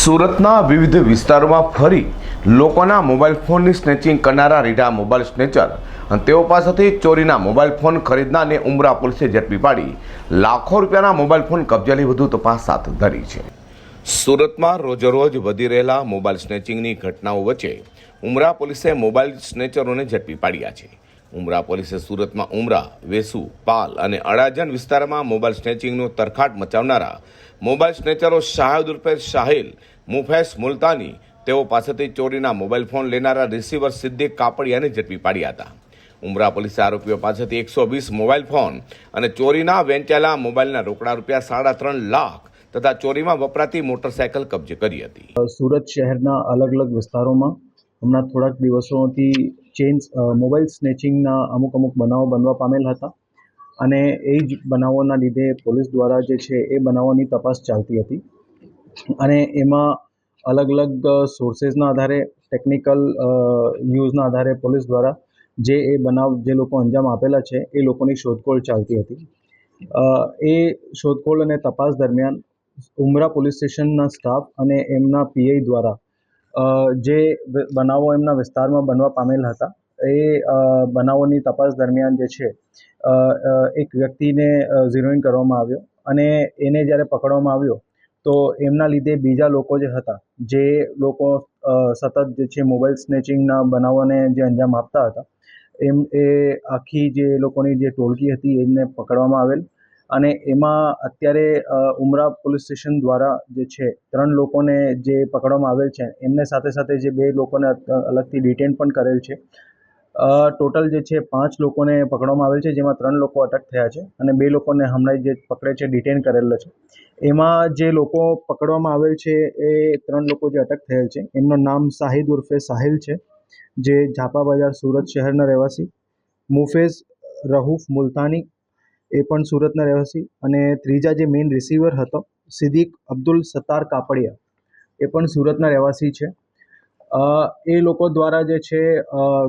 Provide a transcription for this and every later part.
સુરતના વિવિધ વિસ્તારોમાં ફરી લોકોના મોબાઈલ ફોનની સ્નેચિંગ કરનારા રીઢા મોબાઈલ સ્નેચર અને તેઓ પાસેથી ચોરીના મોબાઈલ ફોન ખરીદનારને ઉમરા પોલીસે ઝડપી પાડી. લાખો રૂપિયાના મોબાઈલ ફોન કબજાની વધુ તપાસ હાથ ધરી છે. સુરતમાં રોજરોજ વધી રહેલા મોબાઈલ સ્નેચિંગની ઘટનાઓ વચ્ચે ઉમરા પોલીસે મોબાઈલ સ્નેચરોને ઝડપી પાડ્યા છે. ઉમરા પોલીસે સુરતમાં ઉમરા, વેસુ, પાલ અને અડાજન વિસ્તારમાં મોબાઈલ સ્નેચિંગનો તરખાટ મચાવનારા મોબાઈલ સ્નેચરો શાહદ ઉર્ફે શાહિલ, મુફેસ મુલતાની, તેઓ પાસેથી ચોરીના મોબાઈલ ફોન લેનારા રિસીવર સિદ્દીક કાપડિયાને ઝડપી પાડ્યા હતા. ઉમરા પોલીસે આરોપીઓ પાસેથી એકસો વીસ મોબાઈલ ફોન અને ચોરીના વેચાયેલા મોબાઈલના રોકડા રૂપિયા સાડા ત્રણ લાખ તથા ચોરીમાં વપરાતી મોટરસાયકલ કબજે કરી હતી. સુરત શહેરના અલગ અલગ વિસ્તારોમાં હમણાં થોડાક દિવસોથી ચેન મોબાઈલ સ્નેચિંગના અમુક અમુક બનાવો બનવા પામેલ હતા. અને એ જ બનાવોના લીધે પોલીસ દ્વારા જે છે એ બનાવોની તપાસ ચાલતી હતી. અને એમાં અલગ અલગ સોર્સેસના આધારે ટેકનિકલ યુઝના આધારે પોલીસ દ્વારા જે એ બનાવ જે લોકો અંજામ આપેલા છે એ લોકોની શોધખોળ ચાલતી હતી. એ શોધખોળ અને તપાસ દરમિયાન ઉમરા પોલીસ સ્ટેશનના સ્ટાફ અને એમના પીઆઈ દ્વારા જે બનાવો એમના વિસ્તારમાં બનવા પામેલ હતા, એ બનાવોની તપાસ દરમિયાન જે છે એક વ્યક્તિને ઝીરોઈન કરવામાં આવ્યો અને એને જ્યારે પકડવામાં આવ્યો, તો એમના લીધે બીજા લોકો જે હતા, જે લોકો સતત જે છે મોબાઈલ સ્નેચિંગના બનાવોને જે અંજામ આપતા હતા, એમ, એ આખી જે લોકોની જે ટોળકી હતી, એમને પકડવામાં આવેલ અને એમાં અત્યારે ઉમરા પોલીસ સ્ટેશન દ્વારા જે છે, ત્રણ લોકોને જે પકડવામાં આવેલ છે, એમને સાથે સાથે જે બે લોકોને અલગથી ડિટેન પણ કરેલ છે. ટોટલ જે છે, પાંચ લોકોને પકડવામાં આવેલ છે, જેમાં ત્રણ લોકો અટક થયા છે અને બે લોકોને હમણાં જે પકડે છે, ડિટેન કરેલ છે. એમાં જે લોકો પકડવામાં આવેલ છે, એ ત્રણ લોકો જે અટક થયેલ છે. એમનું નામ સાહિદ ઉર્ફે સાહિલ છે, જે ઝાપા બજાર સુરત શહેરના રહેવાસી. મુફેઝ રહૂફ મુલતાની એ પણ સુરતના રહેવાસી અને ત્રીજા જે મેઇન રિસીવર હતો, સિદ્દીક અબ્દુલ સત્તાર કાપડિયા, એ પણ સુરતના રહેવાસી છે. એ લોકો દ્વારા જે છે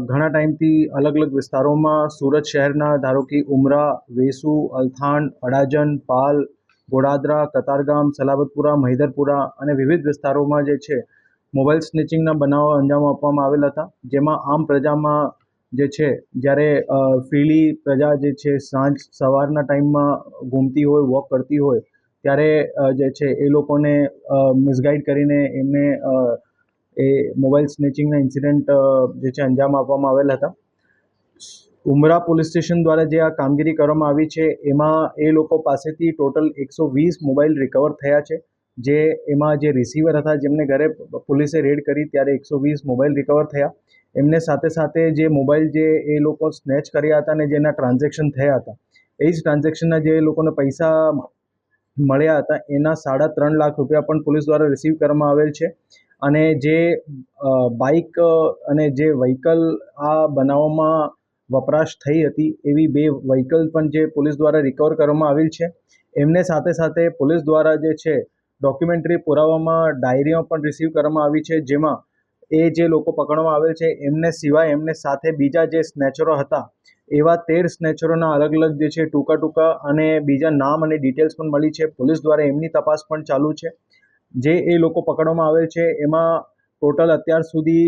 ઘણા ટાઈમથી અલગ અલગ વિસ્તારોમાં સુરત શહેરના, ધારો કે ઉમરા, વેસુ, અલથાણ અડાજન પાલ, ગોડાદરા, કતારગામ, સલાબતપુરા, મહિધરપુરા અને વિવિધ વિસ્તારોમાં જે છે મોબાઈલ સ્નેચિંગના બનાવો અંજામ આપવામાં આવેલા હતા, જેમાં આમ પ્રજામાં જે છે, જ્યારે ફ્રીલી પ્રજા જે છે, સાંજ સવારના ટાઈમમાં ઘૂમતી હોય, વોક કરતી હોય, ત્યારે જે છે, એ લોકોને મિસગાઈડ કરીને એમને એ મોબાઈલ સ્નેચિંગના ઇન્સિડન્ટ જે છે, અંજામ આપવામાં આવેલ હતા. ઉમરા પોલીસ સ્ટેશન દ્વારા જે આ કામગીરી કરવામાં આવી છે, એમાં એ લોકો પાસેથી ટોટલ એકસો વીસ મોબાઈલ રિકવર થયા છે, જે એમાં જે રિસીવર હતા, જેમને ઘરે પોલીસે રેડ કરી, ત્યારે એકસો વીસ મોબાઈલ રિકવર થયા. એમને સાથે સાથે જે મોબાઈલ જે એ લોકો સ્નેચ કર્યા હતા અને જેના ટ્રાન્ઝેક્શન થયા હતા, એ જ ટ્રાન્ઝેક્શનના જે લોકોને પૈસા મળ્યા હતા, એના સાડા ત્રણ લાખ રૂપિયા પણ પોલીસ દ્વારા રિસીવ કરવામાં આવેલ છે. અને જે બાઇક અને જે વ્હીકલ આ બનાવવામાં વપરાશ થઈ હતી, એવી બે વ્હીકલ પણ જે પોલીસ દ્વારા રિકવર કરવામાં આવેલ છે. એમને સાથે સાથે પોલીસ દ્વારા જે છે ડોક્યુમેન્ટરી પુરાવામાં ડાયરીઓ પણ રિસીવ કરવામાં આવી છે, જેમાં એ જે લોકો પકડવામાં આવેલ છે, એમને સિવાય એમને સાથે બીજા જે સ્નેચરો હતા, એવા તેર સ્નેચરોના અલગ અલગ જે છે, ટૂંકા ટૂંકા અને બીજા નામ અને ડિટેલ્સ પણ મળી છે. પોલીસ દ્વારા એમની તપાસ પણ ચાલુ છે. જે એ લોકો પકડવામાં આવેલ છે, એમાં ટોટલ અત્યાર સુધી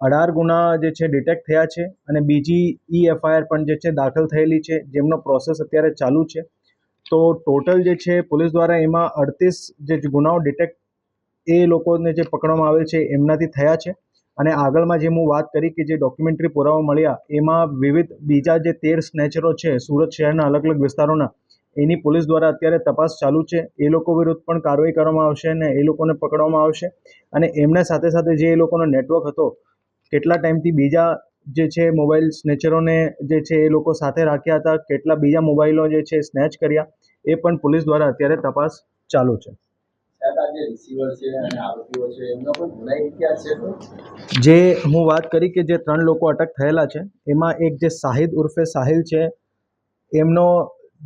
અઢાર ગુના જે છે ડિટેક્ટ થયા છે અને બીજી ઈ એફઆઈઆર પણ જે છે, દાખલ થયેલી છે, જેમનો પ્રોસેસ અત્યારે ચાલુ છે. તો ટોટલ જે છે, પોલીસ દ્વારા એમાં અડતીસ જે ગુનાઓ ડિટેક્ટ એ લોકોને જે પકડવામાં આવેલ છે, એમનાથી થયા છે. અને આગળમાં જે હું વાત કરી કે જે ડોક્યુમેન્ટરી પુરાવા મળ્યા, એમાં વિવિધ બીજા જે તેર સ્નેચરો છે, સુરત શહેરના અલગ અલગ વિસ્તારોના, એની પોલીસ દ્વારા અત્યારે તપાસ ચાલુ છે. એ લોકો વિરુદ્ધ પણ કાર્યવાહી કરવામાં આવશે અને એ લોકોને પકડવામાં આવશે. અને એમના સાથે સાથે જે એ લોકોનો નેટવર્ક હતો, કેટલા ટાઈમથી બીજા જે છે મોબાઈલ સ્નેચરોને જે છે એ લોકો સાથે રાખ્યા હતા, કેટલા બીજા મોબાઈલો જે છે સ્નેચ કર્યા, એ પણ પોલીસ દ્વારા અત્યારે તપાસ ચાલુ છે. જે રિસીવર છે અને આરોપીઓ છે એમનો પણ ગુનાહિત ઇતિહાસ છે તો? જે હું વાત કરી કે જે ત્રણ લોકો અટક થયેલા છે એમાં એક જે સાહિદ ઉર્ફે સાહિલ છે એમનો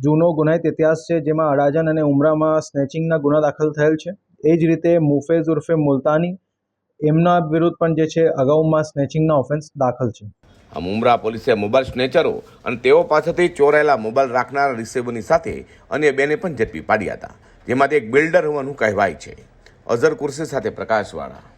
જૂનો ગુનાહિત ઇતિહાસ છે જેમાં અડાજન અને ઉમરામાં સ્નેચિંગના ગુના દાખલ થયેલ છે. એ જ રીતે મુફેઝ ઉર્ફે મુલતાની એમના વિરુદ્ધ પણ જે છે અગાઉમાં સ્નેચિંગના ઓફેન્સ દાખલ છે. આ મુમરા પોલીસે મોબાઈલ સ્નેચરો અને તેઓ પાસેથી ચોરાયેલા મોબાઈલ રાખનારા રિસીવરની સાથે અન્ય બેને પણ ઝડપી પાડ્યા હતા. જેમાંથી એક બિલ્ડર હોવાનું કહેવાય છે. અઝર કુર્સી સાથે પ્રકાશવાળા.